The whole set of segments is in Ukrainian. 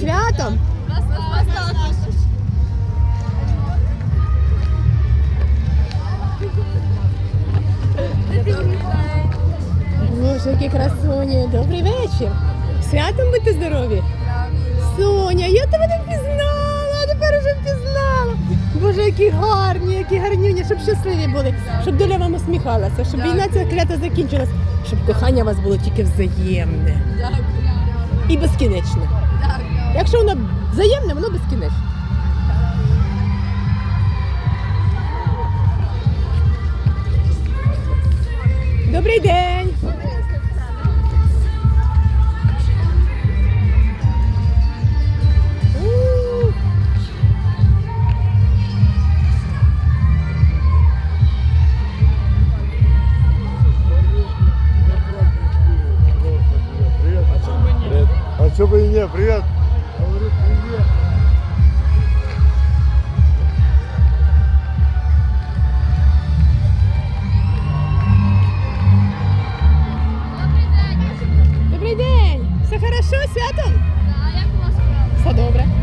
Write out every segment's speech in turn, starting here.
святом! Боже, які красуні! Добрий вечір! Святом будьте здорові! Соня, я тебе не впізнала, а тепер уже впізнала. Боже, які гарні, які гарнюні, щоб щасливі були, щоб доля вам усміхалася, щоб війна ця клята закінчилась, щоб кохання у вас було тільки взаємне і безкінечне. Якщо воно взаємне, воно безкінечне. Что бы и не, привет. Говорю, привет. Добрий день! Все хорошо, святом? Все добре.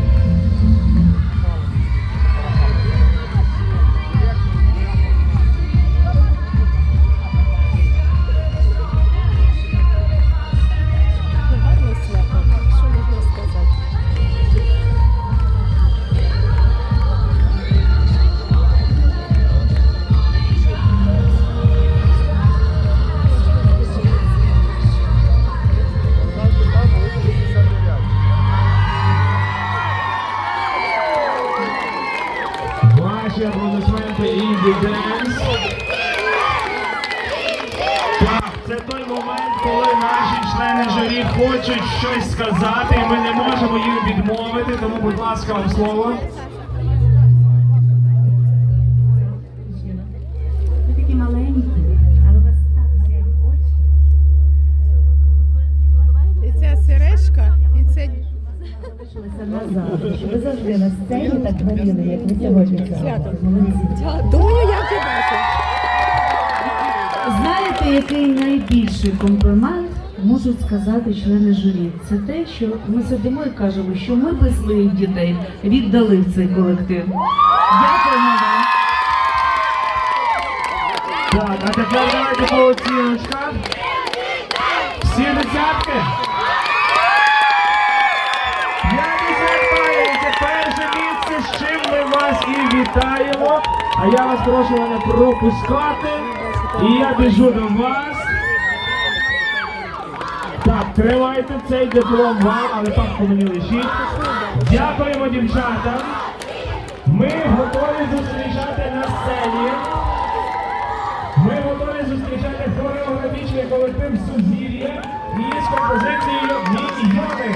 Ваші аплодисменти Інді Денс. Так, це той момент, коли наші члени журі хочуть щось сказати, і ми не можемо їм відмовити, тому, будь ласка, вам слово. Щоб ви завжди на сцені так горіли, як ви сьогодні ти бачиш? Знаєте, який найбільший комплімент можуть сказати члени журі? Це те, що ми сидимо і кажемо, що ми би своїх дітей віддали в цей колектив. Дякуємо вам. Так, а тепер давайте по оціночках. Вітаємо. А я вас прошу мене пропускати. І я біжу до вас. Так, тривайте цей диплом вам, але папку мені лишіть. Дякуємо дівчатам. Ми готові зустрічати на сцені. Ми готові зустрічати хореографічний колектив Сузір'я із композицією Міньйони.